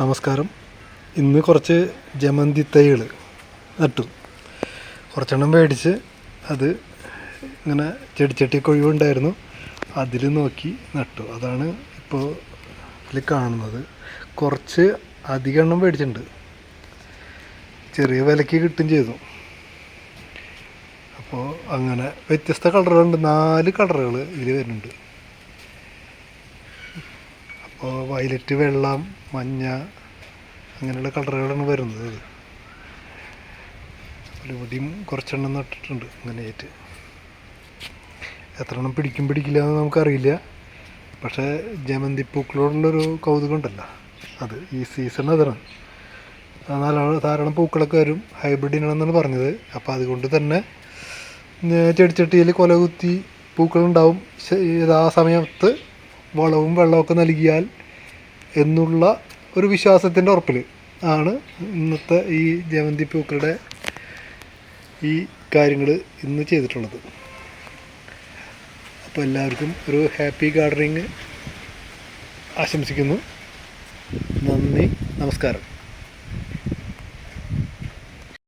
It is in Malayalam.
നമസ്കാരം. ഇന്ന് കുറച്ച് ജമന്തി തൈകൾ നട്ടു. കുറച്ചെണ്ണം മേടിച്ച് അത് ഇങ്ങനെ ചെടിച്ചട്ടി കൊഴിവുണ്ടായിരുന്നു. അതിൽ നോക്കി നട്ടു. അതാണ് ഇപ്പോൾ ഇതിൽ കാണുന്നത്. കുറച്ച് അധികം എണ്ണം മേടിച്ചിട്ടുണ്ട്. ചെറിയ വിലയ്ക്ക് കിട്ടും ചെയ്തു. അപ്പോൾ അങ്ങനെ വ്യത്യസ്ത കളറുകളുണ്ട്. നാല് കളറുകൾ ഇതിൽ വരുന്നുണ്ട്. അപ്പോൾ വയലറ്റ് വെള്ളം മഞ്ഞ അങ്ങനെയുള്ള കളറുകളാണ് വരുന്നത് ഇത്. ഒരുപടിയും കുറച്ചെണ്ണം നട്ടിട്ടുണ്ട് അങ്ങനെയായിട്ട് എത്ര എണ്ണം പിടിക്കും പിടിക്കില്ല എന്ന് നമുക്കറിയില്ല. പക്ഷേ ജമന്തി പൂക്കളോടുള്ളൊരു കൗതുകം ഉണ്ടല്ലോ. അത് ഈ സീസൺ അതാണ്. നാലാണ് ധാരാളം പൂക്കളൊക്കെ വരും. ഹൈബ്രിഡ് ഇനമാണെന്നാണ് പറഞ്ഞത്. അപ്പോൾ അതുകൊണ്ട് തന്നെ ചെടിച്ചട്ടിയിൽ കൊല കുത്തി പൂക്കളുണ്ടാവും. ആ സമയത്ത് വളവും വെള്ളമൊക്കെ നൽകിയാൽ എന്നുള്ള ഒരു വിശ്വാസത്തിന്റെ ഉറപ്പിൽ ആണ് ഇന്നത്തെ ഈ ജമന്തി പൂക്കളുടെ ഈ കാര്യങ്ങൾ ഇന്ന് ചെയ്തിട്ടുള്ളത്. അപ്പോൾ എല്ലാവർക്കും ഒരു ഹാപ്പി ഗാർഡനിങ് ആശംസിക്കുന്നു. നന്ദി നമസ്കാരം.